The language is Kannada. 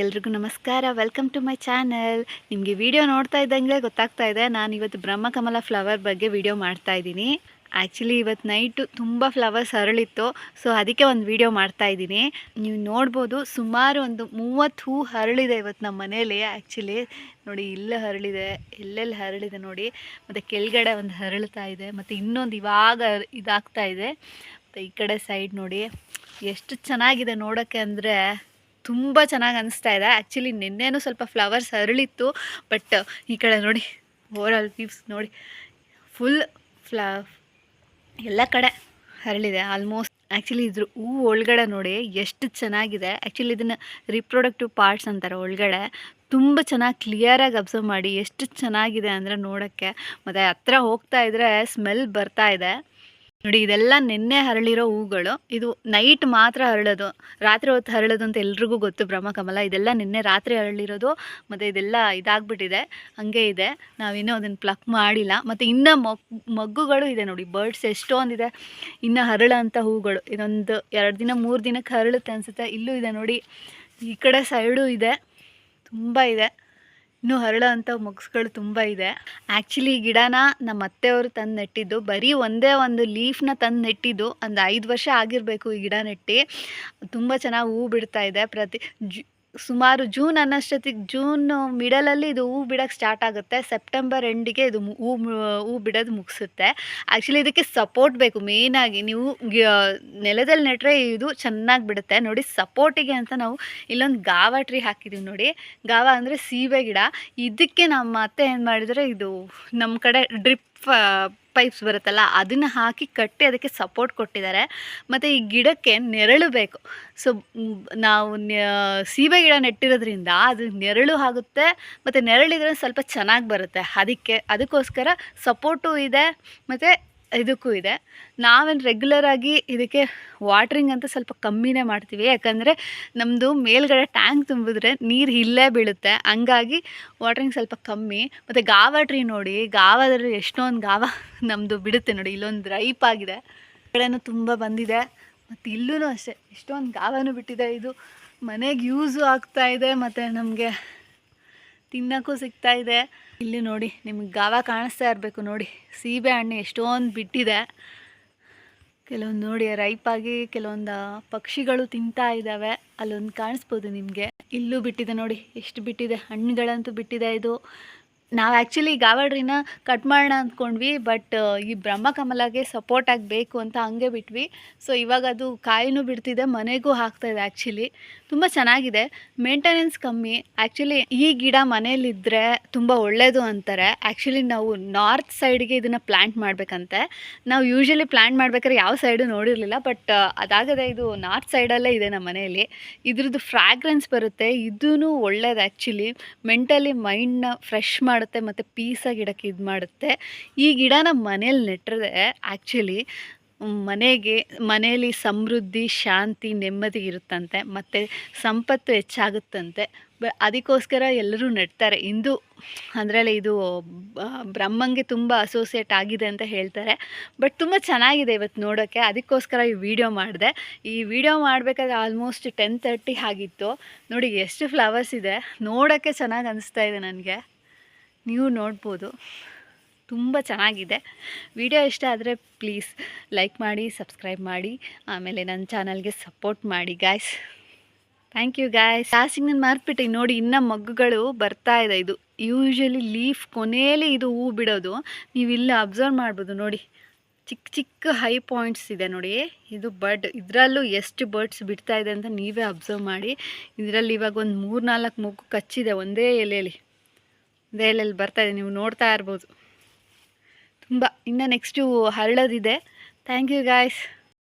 ಎಲ್ರಿಗೂ ನಮಸ್ಕಾರ. ವೆಲ್ಕಮ್ ಟು ಮೈ ಚಾನಲ್ ನಿಮಗೆ ವಿಡಿಯೋ ನೋಡ್ತಾ ಇದ್ದಂಗೆ ಗೊತ್ತಾಗ್ತಾ ಇದೆ. ನಾನು ಇವತ್ತು ಬ್ರಹ್ಮಕಮಲ ಫ್ಲವರ್ ಬಗ್ಗೆ ವಿಡಿಯೋ ಮಾಡ್ತಾ ಇದ್ದೀನಿ. ಆ್ಯಕ್ಚುಲಿ ಇವತ್ತು ನೈಟು ತುಂಬ ಫ್ಲವರ್ಸ್ ಹರಳಿತ್ತು ಸೊ ಅದಕ್ಕೆ ಒಂದು ವಿಡಿಯೋ ಮಾಡ್ತಾ ಇದ್ದೀನಿ. ನೀವು ನೋಡ್ಬೋದು, ಸುಮಾರು ಒಂದು ಮೂವತ್ತು ಹೂ ಹರಳಿದೆ ಇವತ್ತು ನಮ್ಮ ಮನೇಲಿ ಆ್ಯಕ್ಚುಲಿ ನೋಡಿ, ಇಲ್ಲೇ ಹರಳಿದೆ ಎಲ್ಲೆಲ್ಲಿ ಹರಳಿದೆ ನೋಡಿ. ಮತ್ತು ಕೆಳಗಡೆ ಒಂದು ಹರಳ್ತಾ ಇದೆ. ಮತ್ತು ಇನ್ನೊಂದು ಇವಾಗ ಇದಾಗ್ತಾ ಇದೆ. ಮತ್ತು ಈ ಕಡೆ ಸೈಡ್ ನೋಡಿ, ಎಷ್ಟು ಚೆನ್ನಾಗಿದೆ ನೋಡೋಕ್ಕೆ ಅಂದರೆ ತುಂಬ ಚೆನ್ನಾಗಿ ಅನಿಸ್ತಾ ಇದೆ. ಆ್ಯಕ್ಚುಲಿ ನಿನ್ನೆನೂ ಸ್ವಲ್ಪ ಫ್ಲವರ್ಸ್ ಅರಳಿತ್ತು ಬಟ್ ಈ ಕಡೆ ನೋಡಿ ಓವರಾಲ್ ಪೀಪ್ಸ್ ನೋಡಿ ಫುಲ್ ಫ್ಲ ಎಲ್ಲ ಕಡೆ ಅರಳಿದೆ ಆಲ್ಮೋಸ್ಟ್ ಆ್ಯಕ್ಚುಲಿ ಇದ್ರ ಹೂ ಒಳಗಡೆ ನೋಡಿ, ಎಷ್ಟು ಚೆನ್ನಾಗಿದೆ. ಆ್ಯಕ್ಚುಲಿ ಇದನ್ನು ರಿಪ್ರೊಡಕ್ಟಿವ್ ಪಾರ್ಟ್ಸ್ ಅಂತಾರೆ ಒಳಗಡೆ. ತುಂಬ ಚೆನ್ನಾಗಿ ಕ್ಲಿಯರಾಗಿ ಅಬ್ಸರ್ವ್ ಮಾಡಿ, ಎಷ್ಟು ಚೆನ್ನಾಗಿದೆ ಅಂದರೆ ನೋಡೋಕ್ಕೆ. ಮತ್ತು ಹತ್ರ ಹೋಗ್ತಾ ಇದ್ರೆ ಸ್ಮೆಲ್ ಬರ್ತಾ ಇದೆ. ನೋಡಿ, ಇದೆಲ್ಲ ನಿನ್ನೆ ಹರಳಿರೋ ಹೂಗಳು. ಇದು ನೈಟ್ ಮಾತ್ರ ಹರಳೋದು. ರಾತ್ರಿ ಹೊತ್ತು ಹರಳೋದು ಅಂತ ಎಲ್ರಿಗೂ ಗೊತ್ತು ಬ್ರಹ್ಮಕಮಲ ಇದೆಲ್ಲ ನಿನ್ನೆ ರಾತ್ರಿ ಹರಳಿರೋದು. ಮತ್ತು ಇದೆಲ್ಲ ಇದಾಗ್ಬಿಟ್ಟಿದೆ. ಹಂಗೆ ಇದೆ. ನಾವಿನ್ನೂ ಅದನ್ನು ಪ್ಲಕ್ ಮಾಡಿಲ್ಲ. ಮತ್ತು ಇನ್ನೂ ಮೊಗ್, ಮಗ್ಗುಗಳು ಇದೆ ನೋಡಿ. ಬರ್ಡ್ಸ್ ಎಷ್ಟೊಂದಿದೆ. ಇನ್ನು ಹರಳೋಂಥ ಹೂಗಳು. ಇದೊಂದು ಎರಡು ದಿನ, ಮೂರು ದಿನಕ್ಕೆ ಹರಳುತ್ತೆ ಅನಿಸುತ್ತೆ. ಇಲ್ಲೂ ಇದೆ ನೋಡಿ. ಈ ಕಡೆ ಸೈಡು ಇದೆ. ತುಂಬ ಇದೆ. ಇನ್ನೂ ಹರಳೋ ಅಂಥ ಮೊಗ್ಸ್ಗಳು ತುಂಬ ಇದೆ. ಆ್ಯಕ್ಚುಲಿ ಈ ಗಿಡನ ನಮ್ಮ ಅತ್ತೆಯವರು ತಂದು ನೆಟ್ಟಿದ್ದು ಬರೀ ಒಂದೇ ಒಂದು ಲೀಫ್ನ ತಂದು ನೆಟ್ಟಿದ್ದು ಒಂದು ಐದು ವರ್ಷ ಆಗಿರಬೇಕು ಈ ಗಿಡ ನೆಟ್ಟು ತುಂಬ ಚೆನ್ನಾಗಿ ಹೂ ಬಿಡ್ತಾ ಇದೆ. ಪ್ರತಿ ಜು ಸುಮಾರು ಜೂನ್ ಅನ್ನೋಷ್ಟೊತ್ತಿಗೆ, ಜೂನ್ ಮಿಡಲಲ್ಲಿ ಇದು ಹೂ ಬಿಡೋಕ್ಕೆ ಸ್ಟಾರ್ಟ್ ಆಗುತ್ತೆ. ಸೆಪ್ಟೆಂಬರ್ ಎಂಡಿಗೆ ಇದು ಹೂ ಹೂ ಬಿಡೋದು ಮುಗಿಸುತ್ತೆ. ಆ್ಯಕ್ಚುಲಿ ಇದಕ್ಕೆ ಸಪೋರ್ಟ್ ಬೇಕು ಮೇಯ್ನಾಗಿ ನೀವು ನೆಲದಲ್ಲಿ ನೆಟ್ಟರೆ ಇದು ಚೆನ್ನಾಗಿ ಬಿಡುತ್ತೆ. ನೋಡಿ ಸಪೋರ್ಟಿಗೆ ಅಂತ ನಾವು ಇಲ್ಲೊಂದು ಗಾವ ಟ್ರೀ ಹಾಕಿದ್ದೀವಿ ನೋಡಿ. ಗಾವ ಅಂದರೆ ಸೀಬೆ ಗಿಡ. ಇದಕ್ಕೆ ನಮ್ಮ ಅತ್ತೆ ಏನು ಮಾಡಿದರೆ ಇದು ನಮ್ಮ ಕಡೆ ಡ್ರಿಪ್ ಪೈಪ್ಸ್ ಬರುತ್ತಲ್ಲ, ಅದನ್ನು ಹಾಕಿ ಕಟ್ಟಿ ಅದಕ್ಕೆ ಸಪೋರ್ಟ್ ಕೊಟ್ಟಿದ್ದಾರೆ. ಮತ್ತು ಈ ಗಿಡಕ್ಕೆ ನೆರಳು ಬೇಕು. ಸೊ ನಾವು ಸೀಬೆ ಗಿಡ ನೆಟ್ಟಿರೋದ್ರಿಂದ ಅದು ನೆರಳು ಆಗುತ್ತೆ, ಮತ್ತು ನೆರಳಿದ್ರೆ ಸ್ವಲ್ಪ ಚೆನ್ನಾಗಿ ಬರುತ್ತೆ. ಅದಕ್ಕೆ, ಅದಕ್ಕೋಸ್ಕರ ಸಪೋರ್ಟು ಇದೆ, ಮತ್ತು ಇದಕ್ಕೂ ಇದೆ. ನಾವೇನು ರೆಗ್ಯುಲರಾಗಿ ಇದಕ್ಕೆ ವಾಟ್ರಿಂಗ್ ಅಂತ ಸ್ವಲ್ಪ ಕಮ್ಮಿನೇ ಮಾಡ್ತೀವಿ. ಯಾಕಂದರೆ ನಮ್ಮದು ಮೇಲ್ಗಡೆ ಟ್ಯಾಂಕ್ ತುಂಬಿದ್ರೆ ನೀರು ಇಲ್ಲೇ ಬೀಳುತ್ತೆ. ಹಂಗಾಗಿ ವಾಟ್ರಿಂಗ್ ಸ್ವಲ್ಪ ಕಮ್ಮಿ. ಮತ್ತು ಗಾವ ಟ್ರೀ ನೋಡಿ, ಗಾವದಲ್ಲಿ ಎಷ್ಟೊಂದು ಗಾವ ನಮ್ಮದು ಬಿಡುತ್ತೆ ನೋಡಿ. ಇಲ್ಲೊಂದು ರೈಪ್ ಆಗಿದೆ. ಕಡೆನೂ ತುಂಬ ಬಂದಿದೆ. ಮತ್ತು ಇಲ್ಲೂ ಅಷ್ಟೇ. ಎಷ್ಟೊಂದು ಗಾವನೂ ಬಿಟ್ಟಿದೆ. ಇದು ಮನೆಗೆ ಯೂಸು ಆಗ್ತಾ ಇದೆ. ಮತ್ತು ನಮಗೆ ತಿನ್ನೋಕ್ಕೂ ಸಿಗ್ತಾ ಇದೆ. ಇಲ್ಲಿ ನೋಡಿ, ನಿಮಗೆ ಗಾವ ಕಾಣಿಸ್ತಾ ಇರಬೇಕು ನೋಡಿ. ಸೀಬೆ ಹಣ್ಣು ಎಷ್ಟೊಂದು ಬಿಟ್ಟಿದೆ. ಕೆಲವೊಂದು ನೋಡಿ ರೈಪಾಗಿ ಕೆಲವೊಂದು ಪಕ್ಷಿಗಳು ತಿಂತಾ ಇದ್ದಾವೆ ಅಲ್ಲೊಂದು ಕಾಣಿಸ್ಬೋದು ನಿಮಗೆ. ಇಲ್ಲೂ ಬಿಟ್ಟಿದೆ ನೋಡಿ, ಎಷ್ಟು ಬಿಟ್ಟಿದೆ. ಹಣ್ಣುಗಳಂತೂ ಬಿಟ್ಟಿದೆ ಇದು. ನಾವು ಆ್ಯಕ್ಚುಲಿ ಗಾವಡ್ರಿನ ಕಟ್ ಮಾಡೋಣ ಅಂದ್ಕೊಂಡ್ವಿ ಬಟ್ ಈ ಬ್ರಹ್ಮಕಮಲಗೆ ಸಪೋರ್ಟ್ ಆಗಬೇಕು ಅಂತ ಹಂಗೆ ಬಿಟ್ವಿ. ಸೊ ಇವಾಗ ಅದು ಕಾಯಿನೂ ಬಿಡ್ತಿದೆ, ಮನೆಗೂ ಹಾಕ್ತಾಯಿದೆ ಆ್ಯಕ್ಚುಲಿ ತುಂಬ ಚೆನ್ನಾಗಿದೆ. ಮೇಂಟೆನೆನ್ಸ್ ಕಮ್ಮಿ. ಆ್ಯಕ್ಚುಲಿ ಈ ಗಿಡ ಮನೇಲಿದ್ದರೆ ತುಂಬ ಒಳ್ಳೆಯದು ಅಂತಾರೆ. ಆ್ಯಕ್ಚುಲಿ ನಾವು ನಾರ್ತ್ ಸೈಡ್ಗೆ ಇದನ್ನು ಪ್ಲ್ಯಾಂಟ್ ಮಾಡಬೇಕಂತೆ. ನಾವು ಯೂಶ್ವಲಿ ಪ್ಲ್ಯಾಂಟ್ ಮಾಡ್ಬೇಕಾದ್ರೆ ಯಾವ ಸೈಡು ನೋಡಿರಲಿಲ್ಲ ಬಟ್ ಅದಾಗದೆ ಇದು ನಾರ್ತ್ ಸೈಡಲ್ಲೇ ಇದೆ ನಮ್ಮ ಮನೆಯಲ್ಲಿ. ಇದ್ರದ್ದು ಫ್ರಾಗ್ರೆನ್ಸ್ ಬರುತ್ತೆ. ಇದೂ ಒಳ್ಳೇದು ಆ್ಯಕ್ಚುಲಿ ಮೆಂಟಲಿ ಮೈಂಡ್ನ ಫ್ರೆಶ್ ಮಾಡುತ್ತೆ ಮತ್ತು ಪೀಸಾಗಿ ಇಡೋಕ್ಕೆ ಇದು ಮಾಡುತ್ತೆ. ಈ ಗಿಡನ ಮನೇಲಿ ನೆಟ್ಟರೆ ಆ್ಯಕ್ಚುಲಿ ಮನೆಗೆ ಮನೆಯಲ್ಲಿ ಸಮೃದ್ಧಿ, ಶಾಂತಿ, ನೆಮ್ಮದಿ ಇರುತ್ತಂತೆ ಮತ್ತು ಸಂಪತ್ತು ಹೆಚ್ಚಾಗುತ್ತಂತೆ. ಬ ಅದಕ್ಕೋಸ್ಕರ ಎಲ್ಲರೂ ನೆಡ್ತಾರೆ ಇಂದು ಅದರಲ್ಲಿ ಇದು ಬ್ರಹ್ಮಂಗೆ ತುಂಬ ಅಸೋಸಿಯೇಟ್ ಆಗಿದೆ ಅಂತ ಹೇಳ್ತಾರೆ. ಬಟ್ ತುಂಬ ಚೆನ್ನಾಗಿದೆ ಇವತ್ತು ನೋಡೋಕ್ಕೆ ಅದಕ್ಕೋಸ್ಕರ ಈ ವಿಡಿಯೋ ಮಾಡಿದೆ. ಈ ವಿಡಿಯೋ ಮಾಡಬೇಕಾದ್ರೆ ಆಲ್ಮೋಸ್ಟ್ ಟೆನ್ ತರ್ಟಿ ಆಗಿತ್ತು. ನೋಡಿ ಎಷ್ಟು ಫ್ಲವರ್ಸ್ ಇದೆ. ನೋಡೋಕ್ಕೆ ಚೆನ್ನಾಗಿ ಅನಿಸ್ತಾ ಇದೆ ನನಗೆ. ನೀವು ನೋಡ್ಬೋದು. ತುಂಬ ಚೆನ್ನಾಗಿದೆ. ವಿಡಿಯೋ ಇಷ್ಟ ಆದರೆ ಪ್ಲೀಸ್ ಲೈಕ್ ಮಾಡಿ, ಸಬ್ಸ್ಕ್ರೈಬ್ ಮಾಡಿ, ಆಮೇಲೆ ನನ್ನ ಚಾನಲ್ಗೆ ಸಪೋರ್ಟ್ ಮಾಡಿ ಗಾಯ್ಸ್. Thank you guys. ಲಾಸ್ಟಿಗೆ ನಾನು ಮಾರ್ಬಿಟ್ಟೆ ನೋಡಿ, ಇನ್ನೂ ಮಗ್ಗುಗಳು ಬರ್ತಾ ಇದೆ ಇದು. ಯೂಶ್ವಲಿ ಲೀಫ್ ಕೊನೆಯಲ್ಲಿ ಇದು ಹೂ ಬಿಡೋದು. ನೀವು ಇಲ್ಲಿ ಅಬ್ಸರ್ವ್ ಮಾಡ್ಬೋದು ನೋಡಿ. ಚಿಕ್ಕ ಚಿಕ್ಕ ಹೈ ಪಾಯಿಂಟ್ಸ್ ಇದೆ ನೋಡಿ. ಇದು ಬರ್ಡ್, ಇದರಲ್ಲೂ ಎಷ್ಟು ಬರ್ಡ್ಸ್ ಬಿಡ್ತಾ ಇದೆ ಅಂತ ನೀವೇ ಅಬ್ಸರ್ವ್ ಮಾಡಿ. ಇದರಲ್ಲಿ ಇವಾಗ ಒಂದು ಮೂರು ನಾಲ್ಕು ಮಗು ಕಚ್ಚಿದೆ ಒಂದೇ ಎಲೆಯಲ್ಲಿ ಎಲೆಯಲ್ಲಿ ಬರ್ತಾ ಇದೆ ನೀವು ನೋಡ್ತಾ ಇರ್ಬೋದು. ತುಂಬ ಇನ್ನು ನೆಕ್ಸ್ಟು ಹರಳೋದಿದೆ. Thank you guys